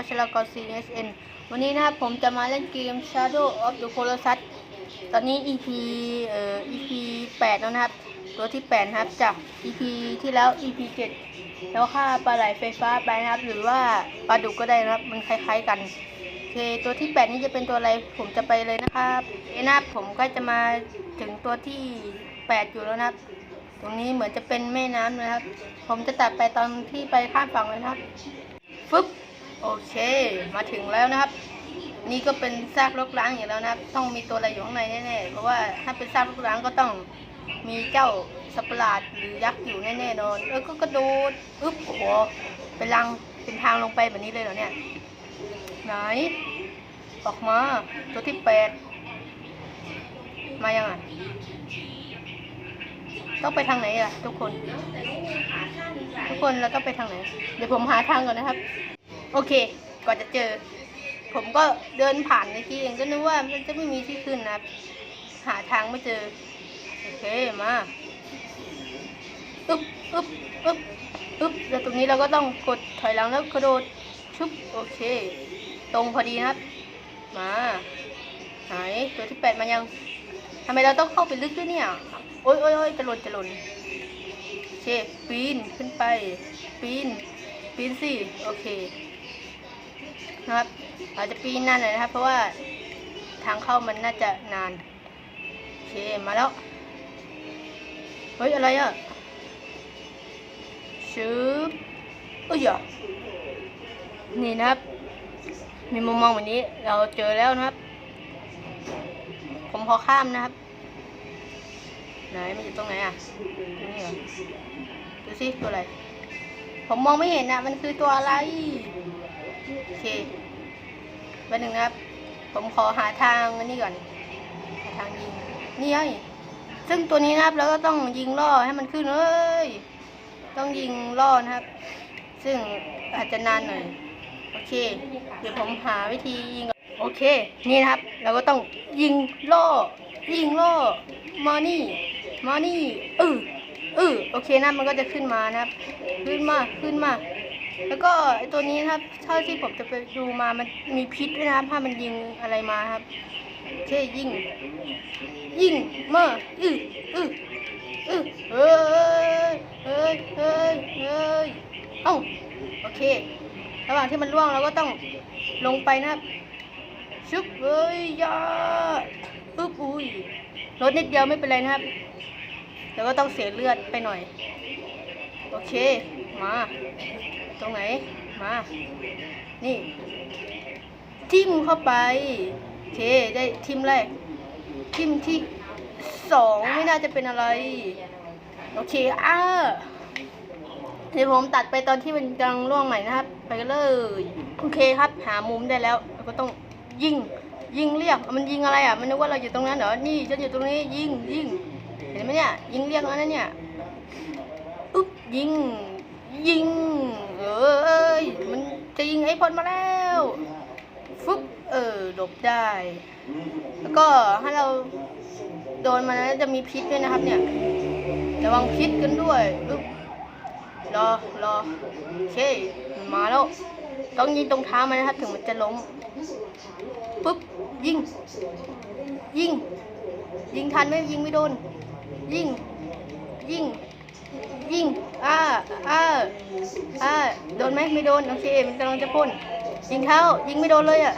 วัชรกร CSN วันนี้นะครับผมจะมาเล่นเกม Shadow of the Colossus ตอนนี้ EP เอ่อ EP 8 แล้วนะครับ ตัวที่8นะครับจาก EP ที่แล้ว EP 7 แล้วฆ่าปลาไหลไฟฟ้าไปนะครับ หรือว่าปลาดุกก็ได้นะครับ มันคล้าย ๆ กันโอเคตัวที่ 8 นี้จะเป็นตัวอะไรผมจะไปเลยนะครับเอะนะครับผมก็จะมาถึงตัวที่ 8 อยู่แล้วนะครับตรงนี้เหมือนจะเป็นแม่น้ำนะครับ ผมจะตัดไปตอนที่ไปข้ามฝั่งเลยนะครับ ฟึบ โอเค มาถึงแล้วนะครับ นี่ก็เป็นซากรกร้างอยู่แล้วนะครับ ต้องมีตัวอะไรอยู่ข้างในแน่ๆ เพราะว่าถ้าเป็นซากรกร้างก็ต้องมีเจ้าสัปหลาดหรือยักษ์อยู่แน่ๆนอน เออก็กระโดดอึ๊บโอ้โหเป็นรังเป็นทางลงไปแบบนี้เลยเหรอเนี่ย ไหน ออกมา ตัวที่แปดมายังอะ ต้องไปทางไหนอะ ทุกคน ทุกคนเราต้องไปทางไหน เดี๋ยวผมหาทางก่อนนะครับ โอเคก่อนจะเจอ ผมก็เดินผ่านในที่เองก็นึกว่ามันจะไม่มีที่ขึ้นนะหาทางไม่เจอ โอเคมาอึ๊บอึ๊บอึ๊บอึ๊บแล้วตรงนี้เราก็ต้องกดถอยหลังแล้วกระโดดชุบโอเค ตรงพอดีนะครับ มาไหนตัวที่แปดมายังทำไมเราต้องเข้าไปลึกด้วยเนี่ยโอ๊ยโอ๊ยโอ๊ยจะหล่นจะหล่นโอเคปีนขึ้นไป ปีนปีนสิโอเค นะครับ อาจจะปีนนานหน่อยนะครับ เพราะว่าทางเข้ามันน่าจะนานโอเคมาแล้ว เฮ้ย อะไรอะชืบเอ้ยอะนี่นะครับ มีมุมมองแบบนี้เราเจอแล้วนะครับ ผมขอข้ามนะครับ ไหนมันอยู่ตรงไหนอะตรงนี้เหรอดูสิตัวอะไร ผมมองไม่เห็นอะ มันคือตัวอะไร โอเควันหนึ่งนะครับ ผมขอหาทางอันนี้ก่อน หาทางยิง นี่ไงซึ่งตัวนี้นะครับเราก็ต้องยิงล่อให้มันขึ้นเอ้ย ต้องยิงล่อนะครับ ซึ่งอาจจะนานหน่อย โอเค เดี๋ยวผมหาวิธียิงโอเค นี่นะครับ เราก็ต้องยิงล่อ ยิงล่อมานี่มานี่เออเออโอเคนะ มันก็จะขึ้นมานะครับ ขึ้นมา ขึ้นมา แล้วก็ไอตัวนี้นะครับเท่าที่ผมจะไปดูมามันมีพิษด้วยนะครับถ้ามันยิงอะไรมาครับโอเคยิงยิงเมาอืออืออือเฮ้ยเฮ้ยเฮ้ยเฮ้ยเอ้าโอเค ระหว่างที่มันล่วงเราก็ต้องลงไปนะครับชุบเอ้ยยาอึ๊บอุ้ยรถนิดเดียวไม่เป็นไรนะครับแล้วก็ต้องเสียเลือดไปหน่อย โอเค มา ตรงไหน มา นี่ ทิมเข้าไปโอเค ได้ทิมแรก ทิมที่สองไม่น่าจะเป็นอะไร โอเค อ้าเดี๋ยวผมตัดไปตอนที่มันกำลังล่วงใหม่นะครับ ไปเลย โอเคครับ หามุมได้แล้วเราก็ต้องยิง ยิงเรียก มันยิงอะไรอะ มันนึกว่าเราอยู่ตรงนั้นเหรอ นี่ฉันอยู่ตรงนี้ ยิง ยิง เห็นไหมเนี่ย ยิงเรียกแล้วนะเนี่ย ยิง ยิง เอ้ย มันจะยิงไอ้พลมาแล้ว ฟึบเออหลบได้ แล้วก็ถ้าเราโดนมันนะจะมีพิษด้วยนะครับ เนี่ย ระวังพิษกันด้วยอึ๊บรอรอโอเคมันมาแล้ว ต้องยิงตรงเท้ามันนะครับ ถึงมันจะล้มปุ๊บยิง ยิง ยิงทันไหมยิงไม่โดน ยิง ยิง ยิงอ่าอ่าอ่าโดนไหมไม่โดน โอเค มันกำลังจะพ่น ยิงเท้า ยิงไม่โดนเลยอะ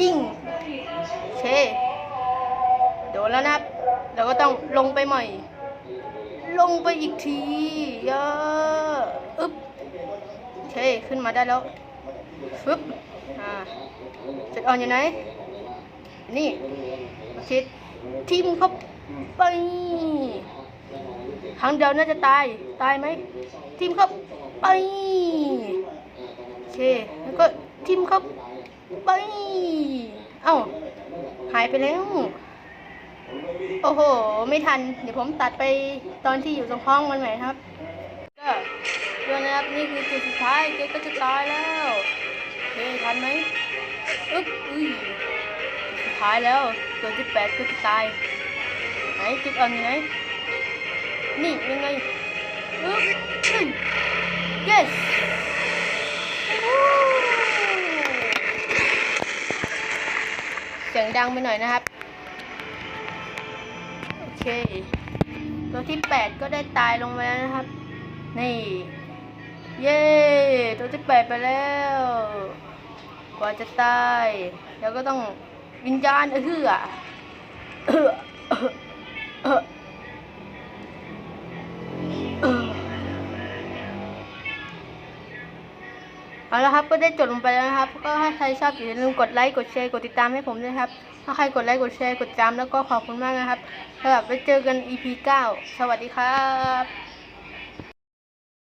ยิงโอเค โดนแล้วนะเราก็ต้องลงไปใหม่ ลงไปอีกทีเย่าอึ๊บโอเค ขึ้นมาได้แล้วฟึบอ่าจุดอ่อนอยู่ไหน นี่โอเคทิมเข้าไป ครั้งเดียวน่าจะตาย ตายไหมทิมเข้าไปโอเค แล้วก็ทิมเข้าไป เอ้า หายไปแล้ว โอ้โห ไม่ทัน เดี๋ยวผมตัดไปตอนที่อยู่ตรงห้องมันใหม่ครับ ก็เดี๋ยวนะครับ นี่คือจุดสุดท้ายเกก็จะตายแล้วโอเคทันไหมอึ๊บอุ้ยสุดท้ายแล้ว ตัวที่แปดก็จะตาย ไหนจุดอ่อนอยู่ไหน นี่ยังไงปึ๊บขึ้น yes เสียงดังไปหน่อยนะครับ โอเค ตัวที่ 8 ก็ได้ตายลงไปแล้วนะครับ นี่ เย้ ตัวที่ 8 ไปแล้ว กว่าจะตายเราก็ต้องวิญญาณเอื้อ ละครับก็ได้จบลงไปแล้วนะครับ ก็ถ้าใครชอบอย่าลืมกดไลค์กดแชร์กดติดตามให้ผมด้วยครับ ถ้าใครกดไลค์กดแชร์กดจำแล้วก็ขอบคุณมากนะครับสำหรับไปเจอกัน EP 9 สวัสดีครับ